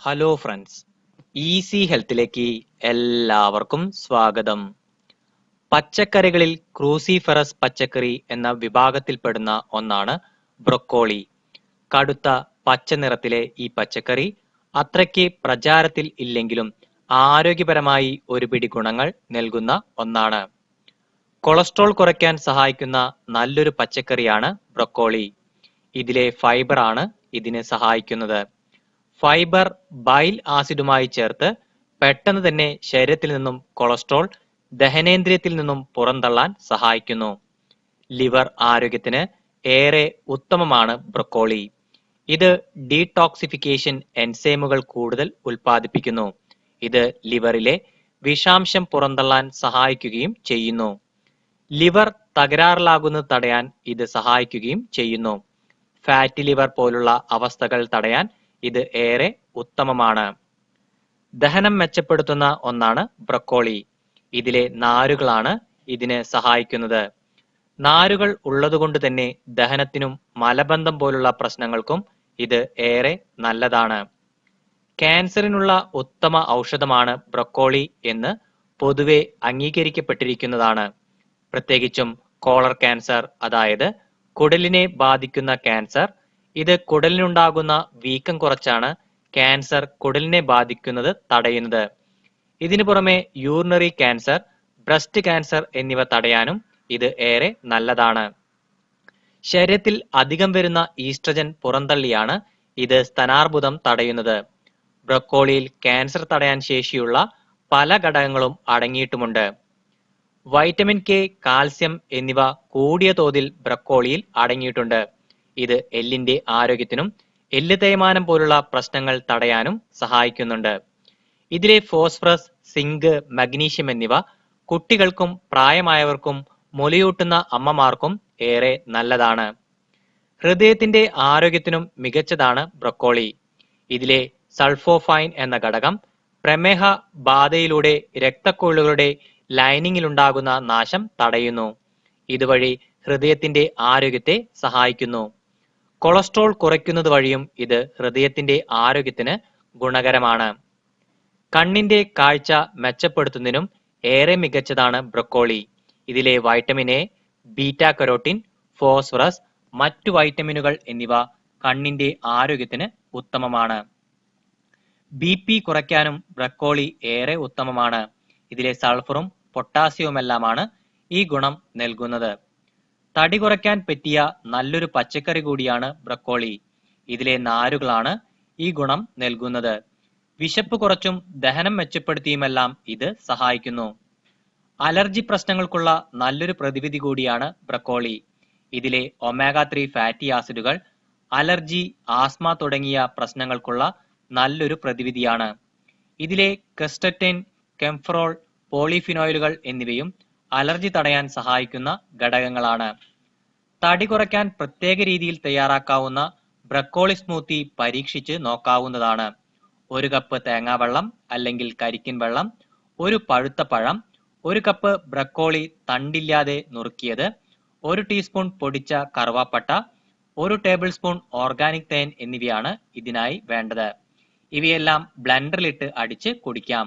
Hello friends easy ഹെൽത്തിലേക്ക് എല്ലാവർക്കും സ്വാഗതം. പച്ചക്കറികളിൽ ക്രൂസിഫറസ് പച്ചക്കറി എന്ന വിഭാഗത്തിൽപ്പെടുന്ന ഒന്നാണ് ബ്രൊക്കോളി. കടുത്ത പച്ച നിറത്തിലെ ഈ പച്ചക്കറി അത്രയ്ക്ക് പ്രചാരത്തിൽ ഇല്ലെങ്കിലും ആരോഗ്യപരമായി ഒരു പിടി ഗുണങ്ങൾ നൽകുന്ന ഒന്നാണ്. കൊളസ്ട്രോൾ കുറയ്ക്കാൻ സഹായിക്കുന്ന നല്ലൊരു പച്ചക്കറിയാണ് ബ്രൊക്കോളി. ഇതിലെ ഫൈബർ ആണ് ഇതിന് സഹായിക്കുന്നത്. ഫൈബർ ബൈൽ ആസിഡുമായി ചേർത്ത് പെട്ടെന്ന് തന്നെ ശരീരത്തിൽ നിന്നും കൊളസ്ട്രോൾ ദഹനേന്ദ്രിയത്തിൽ നിന്നും പുറന്തള്ളാൻ സഹായിക്കുന്നു. ലിവർ ആരോഗ്യത്തിന് ഏറെ ഉത്തമമാണ് ബ്രൊക്കോളി. ഇത് ഡീടോക്സിഫിക്കേഷൻ എൻസൈമുകൾ കൂടുതൽ ഉൽപ്പാദിപ്പിക്കുന്നു. ഇത് ലിവറിലെ വിഷാംശം പുറന്തള്ളാൻ സഹായിക്കുകയും ചെയ്യുന്നു. ലിവർ തകരാറിലാകുന്നത് തടയാൻ ഇത് സഹായിക്കുകയും ചെയ്യുന്നു. ഫാറ്റ് ലിവർ പോലുള്ള അവസ്ഥകൾ തടയാൻ ഇത് ഏറെ ഉത്തമമാണ്. ദഹനം മെച്ചപ്പെടുത്തുന്ന ഒന്നാണ് ബ്രക്കോളി. ഇതിലെ നാരുകളാണ് ഇതിന് സഹായിക്കുന്നത്. നാരുകൾ ഉള്ളതുകൊണ്ട് തന്നെ ദഹനത്തിനും മലബന്ധം പോലുള്ള പ്രശ്നങ്ങൾക്കും ഇത് ഏറെ നല്ലതാണ്. ക്യാൻസറിനുള്ള ഉത്തമ ഔഷധമാണ് ബ്രക്കോളി എന്ന് പൊതുവെ അംഗീകരിക്കപ്പെട്ടിരിക്കുന്നതാണ്. പ്രത്യേകിച്ചും കോളർ ക്യാൻസർ അതായത് കുടലിനെ ബാധിക്കുന്ന ക്യാൻസർ ഇത് കുടലിനുണ്ടാകുന്ന വീക്കം കുറച്ചാണ് ക്യാൻസർ കുടലിനെ ബാധിക്കുന്നത് തടയുന്നത്. ഇതിനു പുറമെ യൂറിനറി ക്യാൻസർ ബ്രസ്റ്റ് ക്യാൻസർ എന്നിവ തടയാനും ഇത് ഏറെ നല്ലതാണ്. ശരീരത്തിൽ അധികം വരുന്ന ഈസ്ട്രജൻ പുറന്തള്ളിയാണ് ഇത് സ്തനാർബുദം തടയുന്നത്. ബ്രക്കോളിയിൽ ക്യാൻസർ തടയാൻ ശേഷിയുള്ള പല ഘടകങ്ങളും അടങ്ങിയിട്ടുമുണ്ട്. വൈറ്റമിൻ കെ കാൽസ്യം എന്നിവ കൂടിയ തോതിൽ ബ്രക്കോളിയിൽ അടങ്ങിയിട്ടുണ്ട്. ഇത് എല്ലിന്റെ ആരോഗ്യത്തിനും എല്ല് തേയ്മാനം പോലുള്ള പ്രശ്നങ്ങൾ തടയാനും സഹായിക്കുന്നുണ്ട്. ഇതിലെ ഫോസ്ഫറസ് സിങ്ക് മഗ്നീഷ്യം എന്നിവ കുട്ടികൾക്കും പ്രായമായവർക്കും മുലയൂട്ടുന്ന അമ്മമാർക്കും ഏറെ നല്ലതാണ്. ഹൃദയത്തിന്റെ ആരോഗ്യത്തിനും മികച്ചതാണ് ബ്രക്കോളി. ഇതിലെ സൾഫോഫൈൻ എന്ന ഘടകം പ്രമേഹ ബാധയിലൂടെ രക്തക്കൊള്ളുകളുടെ ലൈനിങ്ങിലുണ്ടാകുന്ന നാശം തടയുന്നു. ഇതുവഴി ഹൃദയത്തിന്റെ ആരോഗ്യത്തെ സഹായിക്കുന്നു. കൊളസ്ട്രോൾ കുറയ്ക്കുന്നത് വഴിയും ഇത് ഹൃദയത്തിന്റെ ആരോഗ്യത്തിന് ഗുണകരമാണ്. കണ്ണിന്റെ കാഴ്ച മെച്ചപ്പെടുത്തുന്നതിനും ഏറെ മികച്ചതാണ് ബ്രക്കോളി. ഇതിലെ vitamin A beta carotene phosphorus മറ്റു വൈറ്റമിനുകൾ എന്നിവ കണ്ണിന്റെ ആരോഗ്യത്തിന് ഉത്തമമാണ്. ബി പി കുറയ്ക്കാനും ബ്രക്കോളി ഏറെ ഉത്തമമാണ്. ഇതിലെ സൾഫറും പൊട്ടാസ്യവുമെല്ലാമാണ് ഈ ഗുണം നൽകുന്നത്. തടി കുറയ്ക്കാൻ പറ്റിയ നല്ലൊരു പച്ചക്കറി കൂടിയാണ് ബ്രക്കോളി. ഇതിലെ നാരുകളാണ് ഈ ഗുണം നൽകുന്നത്. വിശപ്പ് കുറച്ചും ദഹനം മെച്ചപ്പെടുത്തിയുമെല്ലാം ഇത് സഹായിക്കുന്നു. അലർജി പ്രശ്നങ്ങൾക്കുള്ള നല്ലൊരു പ്രതിവിധി കൂടിയാണ് ബ്രക്കോളി. ഇതിലെ ഒമേഗ ത്രീ ഫാറ്റി ആസിഡുകൾ അലർജി ആസ്മ തുടങ്ങിയ പ്രശ്നങ്ങൾക്കുള്ള നല്ലൊരു പ്രതിവിധിയാണ്. ഇതിലെ കെസ്റ്ററ്റിൻ കെംഫ്രോൾ പോളിഫിനോയിലുകൾ എന്നിവയും അലർജി തടയാൻ സഹായിക്കുന്ന ഘടകങ്ങളാണ്. തടി കുറയ്ക്കാൻ പ്രത്യേക രീതിയിൽ തയ്യാറാക്കാവുന്ന ബ്രക്കോളി സ്മൂത്തി പരീക്ഷിച്ച് നോക്കാവുന്നതാണ്. ഒരു കപ്പ് തേങ്ങാവെള്ളം അല്ലെങ്കിൽ കരിക്കിൻ വെള്ളം ഒരു പഴുത്ത പഴം ഒരു കപ്പ് ബ്രക്കോളി തണ്ടില്ലാതെ നുറുക്കിയത് ഒരു ടീസ്പൂൺ പൊടിച്ച കറുവാപ്പട്ട ഒരു ടേബിൾ സ്പൂൺ ഓർഗാനിക് തേൻ എന്നിവയാണ് ഇതിനായി വേണ്ടത്. ഇവയെല്ലാം ബ്ലെൻഡറിലിട്ട് അടിച്ച് കുടിക്കാം.